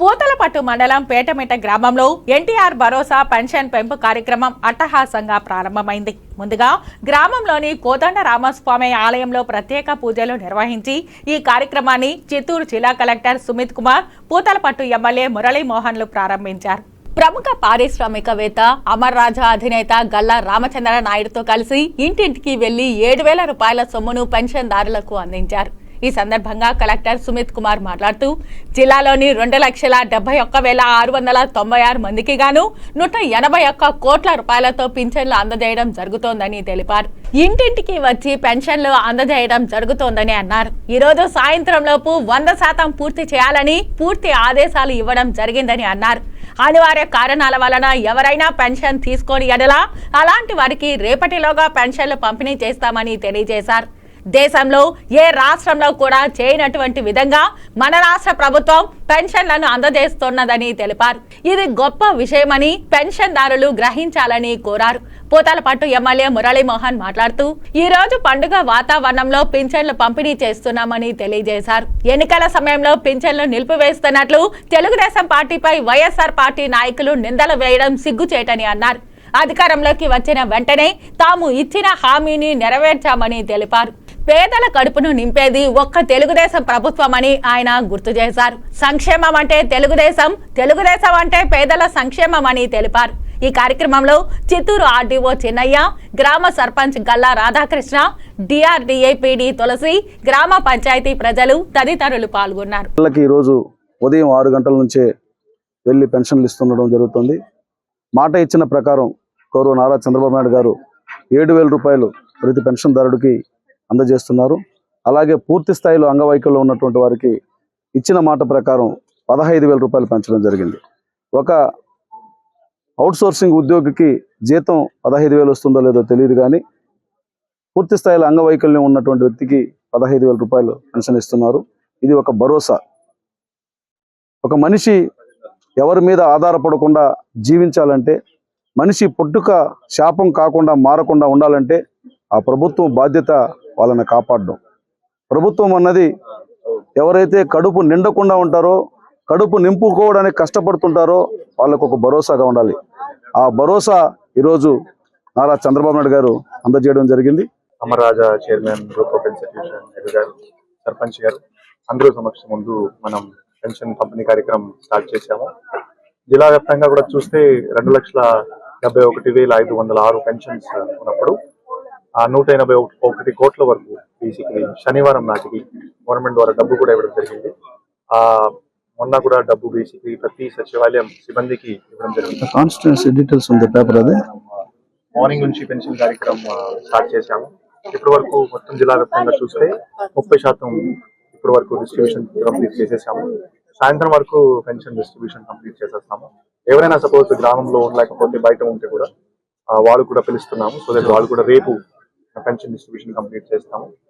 పూతలపట్టు మండలం పేటమిట గ్రామంలో ఎన్టీఆర్ భరోసా పెన్షన్ పెంపు కార్యక్రమం అట్టహాసంగా ప్రారంభమైంది. ముందుగా గ్రామంలోని కోదండ రామస్వామి ఆలయంలో ప్రత్యేక పూజలు నిర్వహించి ఈ కార్యక్రమాన్ని చిత్తూరు జిల్లా కలెక్టర్ సుమిత్ కుమార్ పూతలపట్టు ఎమ్మెల్యే మురళీమోహన్లు ప్రారంభించారు. ప్రముఖ పారిశ్రామికవేత్త అమర్ రాజా అధినేత గల్లా రామచంద్ర నాయుడుతో కలిసి ఇంటింటికి వెళ్ళి ఏడు వేల రూపాయల సొమ్మును పెన్షన్దారులకు అందించారు. ఈ సందర్భంగా కలెక్టర్ సుమిత్ కుమార్ మాట్లాడుతూ జిల్లాలోని రెండు లక్షల డెబ్బై ఒక్క వేల ఆరు వందల తొంభై ఆరు మందికి గాను నూట ఎనభై ఒక్క కోట్ల రూపాయలతో పింఛన్లు అందజేయడం జరుగుతోందని తెలిపారు. ఇంటింటికి వచ్చి పెన్షన్లు అందజేయడం జరుగుతోందని అన్నారు. ఈ రోజు సాయంత్రం లోపు వంద శాతం పూర్తి చేయాలని పూర్తి ఆదేశాలు ఇవ్వడం జరిగిందని అన్నారు. అనివార్య కారణాల వలన ఎవరైనా పెన్షన్ తీసుకొని ఎడలా అలాంటి వారికి రేపటిలోగా పెన్షన్లు పంపిణీ చేస్తామని తెలియజేశారు. దేశంలో ఏ రాష్ట్రంలో కూడా చేయనటువంటి విధంగా మన రాష్ట్ర ప్రభుత్వం పెన్షన్లను అందజేస్తున్నదని తెలిపారు. ఇది గొప్ప విషయమని పెన్షన్దారులు గ్రహించాలని కోరారు. పూతలపట్టు ఎమ్మెల్యే మురళీమోహన్ మాట్లాడుతూ ఈ రోజు పండుగ వాతావరణంలో పింఛన్లు పంపిణీ చేస్తున్నామని తెలియజేశారు. ఎన్నికల సమయంలో పింఛన్లు నిలిపివేస్తున్నట్లు తెలుగుదేశం పార్టీపై వైఎస్ఆర్ పార్టీ నాయకులు నిందలు వేయడం సిగ్గుచేటని అన్నారు. అధికారంలోకి వచ్చిన వెంటనే తాము ఇచ్చిన హామీని నెరవేర్చామని తెలిపారు. పేదల కడుపును నింపేది ఒక్క తెలుగుదేశం ప్రభుత్వమని ఆయన గుర్తు చేశారు. సంక్షేమం అంటే తెలుగుదేశం తెలుగుదేశం అంటే పేదల సంక్షేమం అని తెలిపారు. ఈ కార్యక్రమంలో చిత్తూరు ఆర్డీఓ చిన్నయ్య గ్రామ సర్పంచ్ గల్లా రాధాకృష్ణ డిఆర్డీఏ తులసి గ్రామ పంచాయతీ ప్రజలు తదితరులు పాల్గొన్నారు. పిల్లలకి ఈరోజు ఉదయం ఆరు గంటల నుంచే వెళ్ళి పెన్షన్లు ఇస్తుండడం జరుగుతుంది. మాట ఇచ్చిన ప్రకారం గౌరవ నారా చంద్రబాబు నాయుడు గారు ఏడు వేల రూపాయలు ప్రతి పెన్షన్దారుడికి అందజేస్తున్నారు. అలాగే పూర్తి స్థాయిలో అంగవైకల్యం ఉన్నటువంటి వారికి ఇచ్చిన మాట ప్రకారం పదహైదు వేల రూపాయలు పెంచడం జరిగింది. ఒక అవుట్సోర్సింగ్ ఉద్యోగికి జీతం పదహైదు వేలు వస్తుందో లేదో తెలియదు కానీ పూర్తి స్థాయిలో అంగవైకల్యం ఉన్నటువంటి వ్యక్తికి పదహైదు వేల రూపాయలు పెన్షన్ ఇస్తున్నారు. ఇది ఒక భరోసా. ఒక మనిషి ఎవరి మీద ఆధారపడకుండా జీవించాలంటే మనిషి పుట్టుక శాపం కాకుండా మారకుండా ఉండాలంటే ఆ ప్రభుత్వం బాధ్యత వాళ్ళని కాపాడడం. ప్రభుత్వం అన్నది ఎవరైతే కడుపు నిండకుండా ఉంటారో కడుపు నింపుకోవడానికి కష్టపడుతుంటారో వాళ్ళకు ఒక భరోసాగా ఉండాలి. ఆ భరోసా ఈరోజు నారా చంద్రబాబు నాయుడు గారు అందజేయడం జరిగింది. Amara Raja chairman group of institution గారు సర్పంచ్ గారు అందరూ సమక్ష ముందు మనం పెన్షన్ పంపిణీ కార్యక్రమం స్టార్ట్ చేశాము. జిల్లా వ్యాప్తంగా కూడా చూస్తే రెండు లక్షల డెబ్బై ఒకటి వేల ఐదు వందల ఆరు పెన్షన్స్ ఉన్నప్పుడు నూట ఎనభై ఒకటి- కోట్ల వరకు బేసిక్లీ శనివారం నాటికి గవర్నమెంట్ ద్వారా డబ్బు కూడా ఇవ్వడం జరిగింది. ఆ మొన్న కూడా డబ్బు బేసిక్లీ ప్రతి సచివాలయం సిబ్బందికి ఇవ్వడం జరిగింది. కాన్స్టిట్యున్సీ డీటెయిల్స్ ఉంది పేపర్ అదే? మార్నింగ్ నుంచి పెన్షన్ కార్యక్రమం స్టార్ట్ చేశాము. ఇప్పటి వరకు మొత్తం జిల్లా వ్యాప్తంగా చూస్తే ముప్పై శాతం ఇప్పటి వరకు డిస్ట్రిబ్యూషన్ కంప్లీట్ చేసేసాము. సాయంత్రం వరకు పెన్షన్ డిస్ట్రిబ్యూషన్ కంప్లీట్ చేసేస్తాము. ఎవరైనా సపోజ్ గ్రామంలో ఉండలేకపోతే బయట ఉంటే కూడా వాళ్ళు కూడా పిలుస్తున్నాము. సో దట్ వాళ్ళు కూడా రేపు పెన్షన్ డిస్ట్రిబ్యూషన్ కంప్లీట్ చేస్తాము.